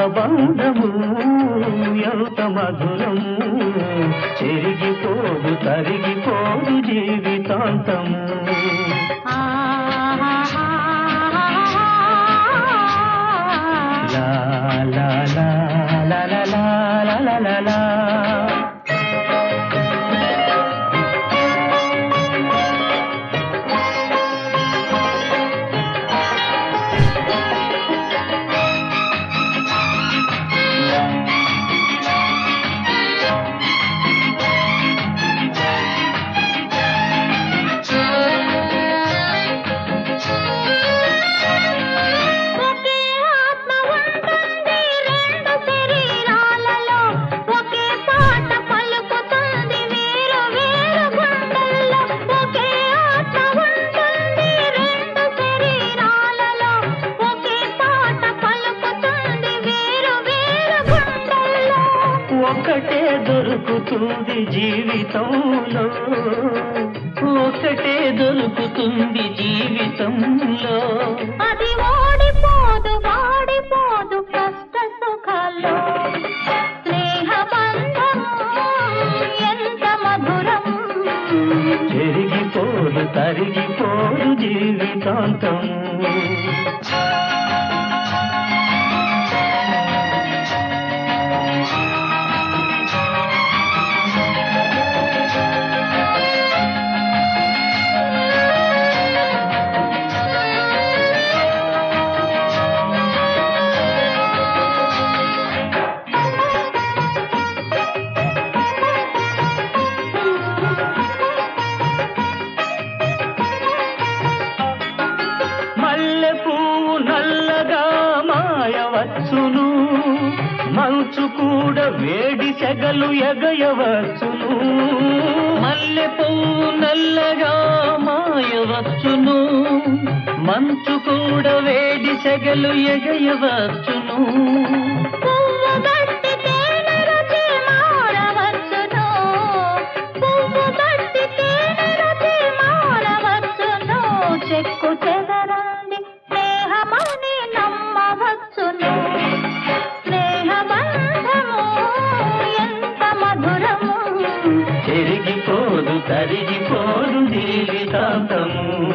పదబంధము ఎంత మధురం. చెరిగిపోదు తరిగిపోదు జీవితాంతము. ఒకటే దొరుకుతుంది జీవితంలో. ఒకటే దొరుకుతుంది జీవితంలో. అది ఓడిపోదు వాడిపోదు కష్ట సుఖాల్లో. స్నేహ బంధము ఎంత మధురం. చెరిగిపోదు తరిగిపోదు జీవితాంతము. మాయవచ్చును మంచు కూడా వేడి సెగలు ఎగయవచ్చును. మల్లె పువ్వు నల్లగా మాయవచ్చును. మంచు కూడా వేడి సెగలు ఎగయవచ్చును. కరిగిపోదు జీవితాంతము.